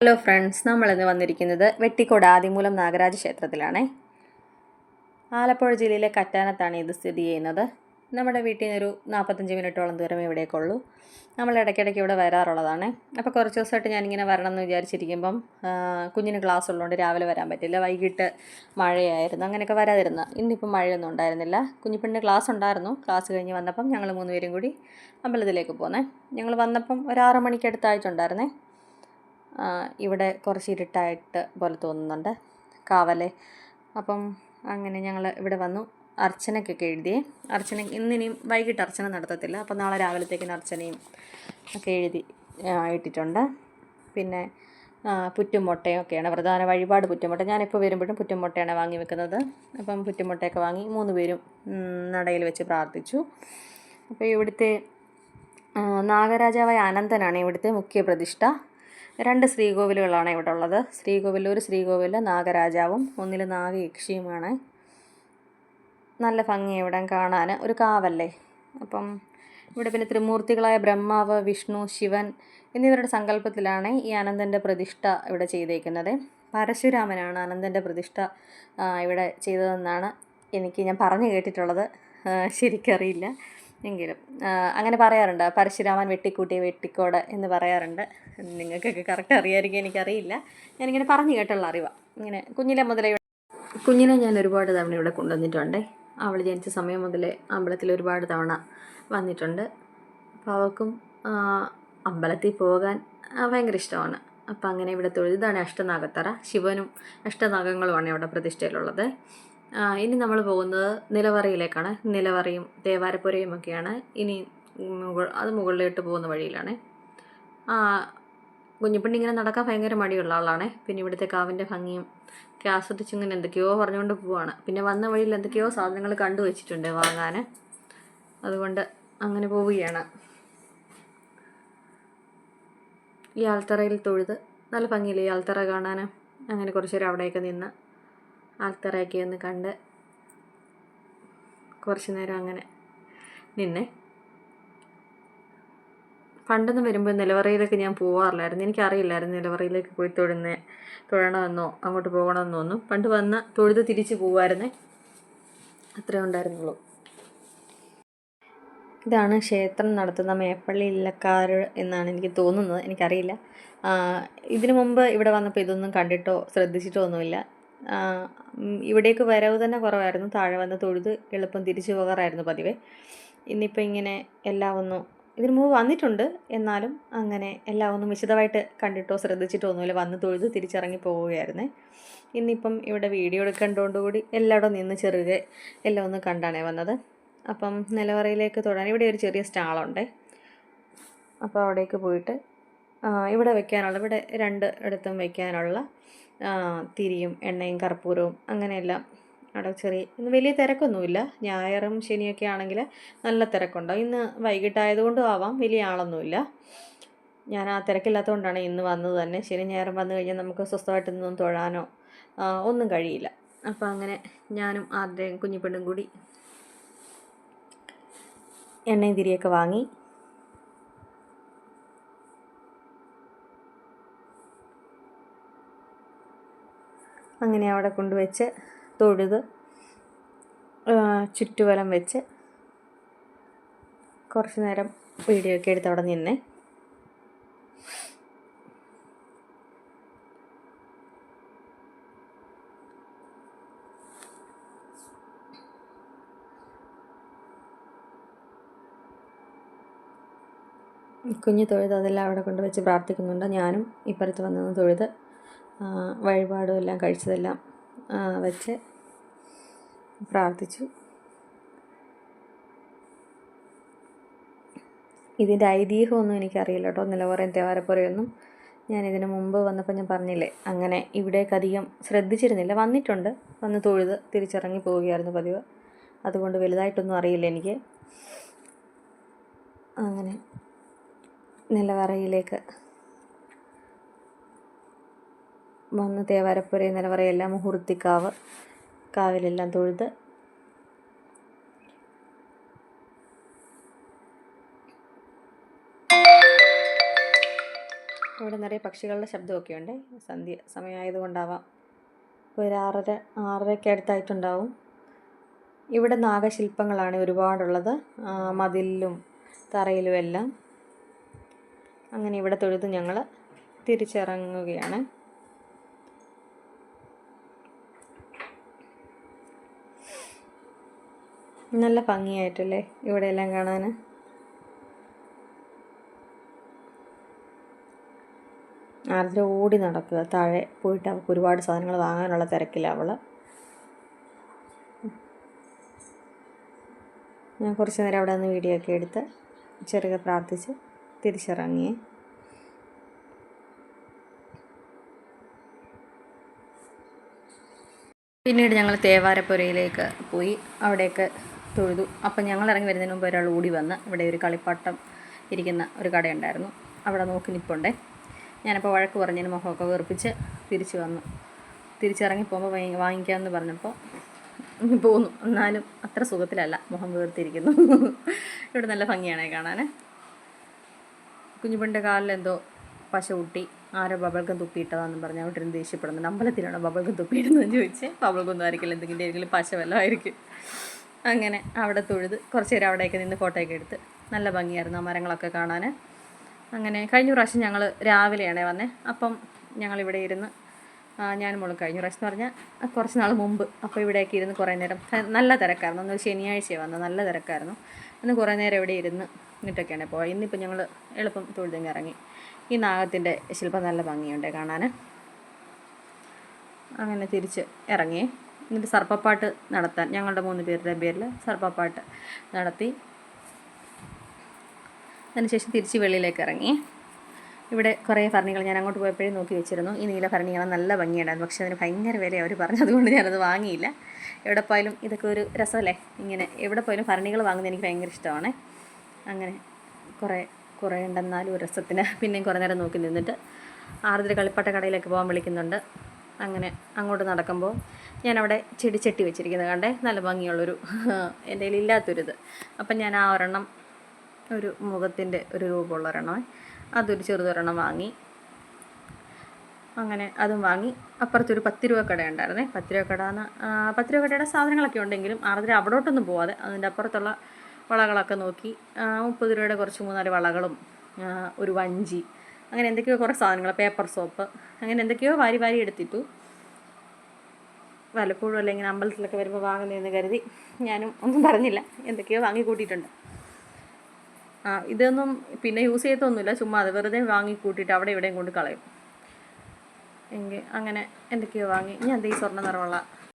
Hello friends നമ്മളിന്ന് വന്നിരിക്കുന്നത് വെട്ടിക്കോട് ആദിമൂലം നാഗരാജ ക്ഷേത്രത്തിലാണേ. ആലപ്പുഴ ജില്ലയിലെ കറ്റാനത്താണ് ഇത് സ്ഥിതി ചെയ്യുന്നത്. നമ്മുടെ വീട്ടിൽ നിന്നൊരു നാൽപ്പത്തഞ്ച് മിനിറ്റോളം ദൂരം ഇവിടേക്കുള്ളൂ നമ്മൾ ഇടയ്ക്കിടയ്ക്ക് ഇവിടെ വരാറുള്ളതാണ്. അപ്പോൾ കുറച്ച് ദിവസമായിട്ട് ഞാനിങ്ങനെ വരണം എന്ന് വിചാരിച്ചിരിക്കുമ്പം കുഞ്ഞിന് ക്ലാസ് ഉള്ളതുകൊണ്ട് രാവിലെ വരാൻ പറ്റില്ല. വൈകിട്ട് മഴയായിരുന്നു. അങ്ങനെയൊക്കെ വരാതിരുന്ന. ഇന്നിപ്പം മഴയൊന്നും ഉണ്ടായിരുന്നില്ല. കുഞ്ഞിപ്പെണ്ണിന് ക്ലാസ് ഉണ്ടായിരുന്നു. ക്ലാസ് കഴിഞ്ഞ് വന്നപ്പം ഞങ്ങൾ മൂന്നുപേരും കൂടി അമ്പലത്തിലേക്ക് പോന്നേ. ഞങ്ങൾ വന്നപ്പം ഒരു ആറ് മണിക്കടുത്തായിട്ടുണ്ടായിരുന്നേ ആ, ഇവിടെ കുറച്ച് ഇരുട്ടായിട്ട് പോലെ തോന്നുന്നുണ്ട്. കാവലെ. അപ്പം അങ്ങനെ ഞങ്ങൾ ഇവിടെ വന്നു. അർച്ചനയ്ക്കൊക്കെ എഴുതി അർച്ചന ഇന്നിനിയും വൈകിട്ട് അർച്ചന നടത്തത്തില്ല. അപ്പം നാളെ രാവിലത്തേക്കിന് അർച്ചനയും ഒക്കെ എഴുതി ഇട്ടിട്ടുണ്ട്. പിന്നെ പുറ്റുമുട്ടയും പുറ്റും മുട്ടയും ഒക്കെയാണ് പ്രധാന വഴിപാട് പുറ്റുമുട്ട. ഞാനിപ്പോൾ വരുമ്പോഴും പുറ്റുമുട്ടയാണ് വാങ്ങി വെക്കുന്നത്. അപ്പം പുറ്റുമുട്ടയൊക്കെ വാങ്ങി മൂന്ന് പേരും നടയിൽ വെച്ച് പ്രാർത്ഥിച്ചു. അപ്പോൾ ഇവിടുത്തെ നാഗരാജാവായ അനന്തനാണ് ഇവിടുത്തെ മുഖ്യ പ്രതിഷ്ഠ രണ്ട് ശ്രീകോവിലുകളാണ് ഇവിടെ ഉള്ളത്. ശ്രീകോവിൽ ഒരു ശ്രീകോവിൽ നാഗരാജാവും ഒന്നിൽ നാഗയക്ഷിയുമാണ്. നല്ല ഭംഗി ഇവിടെ കാണാൻ ഒരു കാവല്ലേ? അപ്പം ഇവിടെ പിന്നെ ത്രിമൂർത്തികളായ ബ്രഹ്മാവ് വിഷ്ണു ശിവൻ എന്നിവരുടെ സങ്കല്പത്തിലാണ് ഈ അനന്തന്റെ പ്രതിഷ്ഠ ഇവിടെ ചെയ്തേക്കുന്നത്. പരശുരാമനാണ് അനന്തന്റെ പ്രതിഷ്ഠ ഇവിടെ ചെയ്തതെന്നാണ് എനിക്ക് ഞാൻ പറഞ്ഞു കേട്ടിട്ടുള്ളത്. ശരിക്കറിയില്ല. എങ്കിലും. അങ്ങനെ പറയാറുണ്ട്. പരശുരാമൻ വെട്ടിക്കൂട്ടിയ വെട്ടിക്കോട് എന്ന് പറയാറുണ്ട്. നിങ്ങൾക്കൊക്കെ കറക്റ്റ് അറിയാമായിരിക്കും എനിക്കറിയില്ല. ഞാനിങ്ങനെ പറഞ്ഞു കേട്ടുള്ള അറിവാണ് ഇങ്ങനെ കുഞ്ഞിലെ മുതലേ കുഞ്ഞിനെ ഞാൻ ഒരുപാട് തവണ ഇവിടെ കൊണ്ടുവന്നിട്ടുണ്ട്. അവൾ ജനിച്ച സമയം മുതലേ അമ്പലത്തിൽ ഒരുപാട് തവണ വന്നിട്ടുണ്ട്. അപ്പോൾ അവൾക്കും അമ്പലത്തിൽ പോകാൻ ഭയങ്കര ഇഷ്ടമാണ്. അപ്പം അങ്ങനെ ഇവിടെ തൊഴുതാണ് അഷ്ടനാഗത്തറ. ശിവനും അഷ്ടനാഗങ്ങളുമാണ് ഇവിടെ പ്രതിഷ്ഠയിലുള്ളത്. ഇനി നമ്മൾ പോകുന്നത് നിലവറയിലേക്കാണ്. നിലവറയും ദേവാരപ്പുരയും ഒക്കെയാണ് ഇനി അത് മുകളിലോട്ട് പോകുന്ന വഴിയിലാണ്. ആ, കുഞ്ഞിപ്പെണ്ണി ഇങ്ങനെ നടക്കാൻ ഭയങ്കര മടിയുള്ള ആളാണ്. പിന്നെ ഇവിടുത്തെ കാവിന്റെ ഭംഗിയും ഒക്കെ ആസ്വദിച്ച് ഇങ്ങനെ എന്തൊക്കെയോ പറഞ്ഞുകൊണ്ട് പോവാണ്. പിന്നെ വന്ന വഴിയിൽ എന്തൊക്കെയോ സാധനങ്ങൾ കണ്ടു വെച്ചിട്ടുണ്ട് വാങ്ങാൻ അതുകൊണ്ട് അങ്ങനെ പോവുകയാണ്. ഈ ആൽത്തറയിൽ തൊഴുത് നല്ല ഭംഗിയില്ലേ ഈ ആൽത്തറ കാണാൻ അങ്ങനെ കുറച്ച് നേരം അവിടെയൊക്കെ നിന്ന് ആൽത്തറയൊക്കെ ഒന്ന് കണ്ട് കുറച്ച് നേരം അങ്ങനെ നിന്നെ. പണ്ടൊന്നും വരുമ്പോൾ നിലവറയിലേക്ക് ഞാൻ പോവാറില്ലായിരുന്നു. എനിക്കറിയില്ലായിരുന്നു നിലവറയിലേക്ക് പോയി തൊഴുന്ന തൊഴണമെന്നോ അങ്ങോട്ട് പോകണമെന്നോ ഒന്നും. പണ്ട് വന്ന തൊഴുത് തിരിച്ച് പോവായിരുന്നേ. അത്രേ ഉണ്ടായിരുന്നുള്ളൂ. ഇതാണ് ക്ഷേത്രം നടത്തുന്ന മേപ്പള്ളി ഇല്ലക്കാർ എന്നാണ് എനിക്ക് തോന്നുന്നത്. എനിക്കറിയില്ല. ഇതിനു മുമ്പ് ഇവിടെ വന്നപ്പോൾ ഇതൊന്നും കണ്ടിട്ടോ ശ്രദ്ധിച്ചിട്ടോ ഒന്നുമില്ല. ഇവിടേക്ക് വരവ് തന്നെ കുറവായിരുന്നു. താഴെ വന്ന് തൊഴുത് എളുപ്പം തിരിച്ചു പോകാറായിരുന്നു പതിവേ. ഇന്നിപ്പോൾ ഇങ്ങനെ എല്ലാം ഒന്നും ഇതിനു മുമ്പ് വന്നിട്ടുണ്ട്. എന്നാലും അങ്ങനെ എല്ലാം ഒന്നും വിശദമായിട്ട് കണ്ടിട്ടോ ശ്രദ്ധിച്ചിട്ടോ ഒന്നുമില്ല. വന്ന് തൊഴുത് തിരിച്ചിറങ്ങി പോവുകയായിരുന്നേ. ഇന്നിപ്പം ഇവിടെ വീഡിയോ എടുക്കേണ്ടതുകൊണ്ടുകൂടി എല്ലായിടവും നിന്ന് ചെറുകെ എല്ലാം ഒന്ന് കണ്ടാണേ വന്നത്. അപ്പം നിലവറയിലേക്ക് തൊടാൻ ഇവിടെ ഒരു ചെറിയ സ്റ്റാളുണ്ട്. അപ്പോൾ അവിടേക്ക് പോയിട്ട് ഇവിടെ വെക്കാനുള്ള ഇവിടെ രണ്ട് ഇടത്തും വെക്കാനുള്ള തിരിയും എണ്ണയും കർപ്പൂരവും അങ്ങനെയെല്ലാം. അവിടെ ചെറിയ ഇന്ന് വലിയ തിരക്കൊന്നുമില്ല. ഞായറും ശനിയൊക്കെ ആണെങ്കിൽ നല്ല തിരക്കുണ്ടാവും ഇന്ന് വൈകിട്ടായതുകൊണ്ടും ആവാം വലിയ ആളൊന്നുമില്ല. ഞാൻ ആ തിരക്കില്ലാത്തതുകൊണ്ടാണ് ഇന്ന് വന്നത് തന്നെ. ശനി ഞായറും വന്നു കഴിഞ്ഞാൽ നമുക്ക് സ്വസ്ഥമായിട്ട് നിന്നും തൊഴാനോ ഒന്നും കഴിയില്ല. അപ്പോൾ അങ്ങനെ ഞാനും ആദ്യം കുഞ്ഞിപ്പെണ്ണും കൂടി എണ്ണയും തിരിയൊക്കെ വാങ്ങി അങ്ങനെ അവിടെ കൊണ്ടുവച്ച് തൊഴുത് ചുറ്റുവലം വെച്ച് കുറച്ച് നേരം വീഡിയോ ഒക്കെ എടുത്ത് അവിടെ നിന്നെ. കുഞ്ഞു തൊഴുത് അതെല്ലാം അവിടെ കൊണ്ട് വെച്ച് പ്രാർത്ഥിക്കുന്നുണ്ട്. ഞാനും ഇപ്പുറത്ത് വന്നു തൊഴുത് വഴിപാടും എല്ലാം കഴിച്ചതെല്ലാം വെച്ച് പ്രാർത്ഥിച്ചു. ഇതിന്റെ ഐതിഹ്യമൊന്നും എനിക്കറിയില്ല കേട്ടോ. നിലവറയും തേവാരപ്പുറയൊന്നും ഞാൻ ഇതിന് മുമ്പ് വന്നപ്പോൾ ഞാൻ പറഞ്ഞില്ലേ അങ്ങനെ ഇവിടേക്ക് അധികം ശ്രദ്ധിച്ചിരുന്നില്ല. വന്നിട്ടുണ്ട്. വന്ന് തൊഴുത് തിരിച്ചിറങ്ങി പോവുകയായിരുന്നു പതിവ്. അതുകൊണ്ട് വലുതായിട്ടൊന്നും അറിയില്ല എനിക്ക്. അങ്ങനെ നിലവറയിലേക്ക് വന്ന് തേവാരപ്പുര നിലവറയെല്ലാം മുഹൂർത്തിക്കാവ് കാവിലെല്ലാം തൊഴുത് ഇവിടെ നിറയെ പക്ഷികളുടെ ശബ്ദമൊക്കെ ഉണ്ട് സന്ധ്യ സമയമായതുകൊണ്ടാവാം. ഇപ്പോൾ ഒരു ആറര ആറരയ്ക്ക് അടുത്തായിട്ടുണ്ടാവും. ഇവിടെ നാഗശില്പങ്ങളാണ് ഒരുപാടുള്ളത്. മതിലിലും തറയിലും എല്ലാം. അങ്ങനെ ഇവിടെ തൊഴുത് ഞങ്ങൾ തിരിച്ചിറങ്ങുകയാണ്. നല്ല ഭംഗിയായിട്ടല്ലേ ഇവിടെ എല്ലാം കാണാൻ? ആരുടെ ഓടി നടക്കുക. താഴെ പോയിട്ട് അവൾക്ക് ഒരുപാട് സാധനങ്ങൾ വാങ്ങാനുള്ള തിരക്കില്ല അവൾ ഞാൻ കുറച്ച് നേരം അവിടെ നിന്ന് വീഡിയോ ഒക്കെ എടുത്ത് ചെറുകെ പ്രാർത്ഥിച്ച് തിരിച്ചിറങ്ങിയേ പിന്നീട് ഞങ്ങൾ തേവാരപ്പുരയിലേക്ക് പോയി. അവിടെയൊക്കെ തൊഴുതു. അപ്പം ഞങ്ങൾ ഇറങ്ങി വരുന്നതിന് മുമ്പ് ഒരാൾ ഓടി വന്ന് ഇവിടെ ഒരു കളിപ്പാട്ടം ഇരിക്കുന്ന ഒരു കടയുണ്ടായിരുന്നു. അവിടെ നോക്കി നിൽപ്പുണ്ടേ ഞാനപ്പോൾ വഴക്ക് പറഞ്ഞതിന് മുഖമൊക്കെ വീർപ്പിച്ച് തിരിച്ചു വന്നു. തിരിച്ചിറങ്ങി പോകുമ്പോൾ വാങ്ങി വാങ്ങിക്കാമെന്ന് പറഞ്ഞപ്പോൾ പോന്നു. എന്നാലും അത്ര സുഖത്തിലല്ല. മുഖം വീർത്തിരിക്കുന്നു. ഇവിടെ നല്ല ഭംഗിയാണേ കാണാൻ കുഞ്ഞുപെണ്ണിന്റെ കാലിൽ എന്തോ പശ കൂട്ടി ആരോ ബബൾഗം തുപ്പിയിട്ടതാന്ന് പറഞ്ഞ് അവിടെ ഇരുന്ന് ദേഷ്യപ്പെടുന്നുണ്ട് അമ്പലത്തിലാണോ ബബൾഗം തുപ്പിയിടുന്നതെന്ന് ചോദിച്ച് ബബൾഗൊന്നും ആയിരിക്കില്ല. എന്തെങ്കിലും ആയിരിക്കും പശ വല്ലതും ആയിരിക്കും. അങ്ങനെ അവിടെ തൊഴുത് കുറച്ച് നേരം അവിടെയൊക്കെ നിന്ന് ഫോട്ടോയൊക്കെ എടുത്ത് നല്ല ഭംഗിയായിരുന്നു ആ മരങ്ങളൊക്കെ കാണാൻ. അങ്ങനെ കഴിഞ്ഞ പ്രാവശ്യം ഞങ്ങൾ രാവിലെയാണേ വന്നേ. അപ്പം ഞങ്ങളിവിടെ ഇരുന്ന് ഞാൻ മോൾ കഴിഞ്ഞ പ്രാവശ്യം എന്ന് പറഞ്ഞാൽ കുറച്ച് നാൾ മുമ്പ് അപ്പോൾ ഇവിടെയൊക്കെ ഇരുന്ന് കുറേ നേരം നല്ല തിരക്കായിരുന്നു. ഒന്ന് ശനിയാഴ്ചയാണ് വന്നത് നല്ല തിരക്കായിരുന്നു. അന്ന് കുറേ നേരം ഇവിടെ ഇരുന്ന് ഇങ്ങോട്ടൊക്കെയാണ് പോയത് ഇന്നിപ്പോൾ ഞങ്ങൾ എളുപ്പം തൊഴുതിങ്ങ് ഇറങ്ങി. ഈ നാഗത്തിന്റെ ശില്പം നല്ല ഭംഗിയുണ്ട് കാണാൻ അങ്ങനെ തിരിച്ച് ഇറങ്ങി. എന്നിട്ട് സർപ്പപ്പാട്ട് നടത്താൻ ഞങ്ങളുടെ മൂന്ന് പേരുടെ പേരിൽ സർപ്പപ്പാട്ട് നടത്തി. അതിനുശേഷം തിരിച്ച് വെളിയിലേക്ക് ഇറങ്ങി. ഇവിടെ കുറേ ഭരണികൾ ഞാൻ അങ്ങോട്ട് പോയപ്പോഴേ നോക്കി വെച്ചിരുന്നു. ഈ നീല ഭരണികളാണ് നല്ല ഭംഗിയുണ്ടായിരുന്നു. പക്ഷേ അതിന് ഭയങ്കര വില അവർ പറഞ്ഞു അതുകൊണ്ട് ഞാനത് വാങ്ങിയില്ല. എവിടെ പോയാലും ഇതൊക്കെ ഒരു രസമല്ലേ? ഇങ്ങനെ എവിടെ പോയാലും ഭരണികൾ വാങ്ങുന്നത് എനിക്ക് ഭയങ്കര ഇഷ്ടമാണ്. അങ്ങനെ കുറേ കുറേ ഉണ്ടെന്നാലും ഒരു രസത്തിന്. പിന്നെയും കുറേ നേരം നോക്കി നിന്നിട്ട് ആർദ്ര കളിപ്പാട്ട കടയിലേക്ക് പോകാൻ വിളിക്കുന്നുണ്ട്. അങ്ങനെ അങ്ങോട്ട് നടക്കുമ്പോൾ ഞാനവിടെ ചെടിച്ചട്ടി വെച്ചിരിക്കുന്നത് കണ്ടേ? നല്ല ഭംഗിയുള്ളൊരു എന്റെ കയ്യിൽ ഇല്ലാത്തൊരിത്. അപ്പം ഞാൻ ആ ഒരെണ്ണം ഒരു മുഖത്തിന്റെ ഒരു രൂപമുള്ള ഒരെണ്ണം അതൊരു ചെറുതൊരെണ്ണം വാങ്ങി. അങ്ങനെ അതും വാങ്ങി. അപ്പുറത്തൊരു പത്ത് രൂപ കട ഉണ്ടായിരുന്നേ. പത്ത് രൂപ കട എന്ന് പത്ത് രൂപ കടയുടെ സാധനങ്ങളൊക്കെ ഉണ്ടെങ്കിലും ആർദ്രം അവിടോട്ടൊന്നും പോവാതെ അതിന്റെ അപ്പുറത്തുള്ള വളകളൊക്കെ നോക്കി. മുപ്പത് രൂപയുടെ കുറച്ച് മൂന്നാൽ വളകളും ഒരു വഞ്ചി അങ്ങനെ എന്തൊക്കെയോ കുറേ സാധനങ്ങൾ പേപ്പർ സോപ്പ് അങ്ങനെ എന്തൊക്കെയോ വാരി വാരി എടുത്തിട്ടു. വല്ലപ്പോഴും അല്ലെങ്കിൽ അമ്പലത്തിലൊക്കെ വരുമ്പോൾ വാങ്ങുന്നതെന്ന് കരുതി ഞാനും ഒന്നും പറഞ്ഞില്ല. എന്തൊക്കെയോ വാങ്ങി കൂട്ടിയിട്ടുണ്ട്. ആ ഇതൊന്നും പിന്നെ യൂസ് ചെയ്യത്തൊന്നുമില്ല. ചുമ്മാ അത് വെറുതെ വാങ്ങി കൂട്ടിയിട്ട് അവിടെ ഇവിടെയും കൊണ്ട് കളയും. എങ്കിൽ അങ്ങനെ എന്തൊക്കെയോ വാങ്ങി. ഞാൻ ഈ സ്വർണ നിറമുള്ള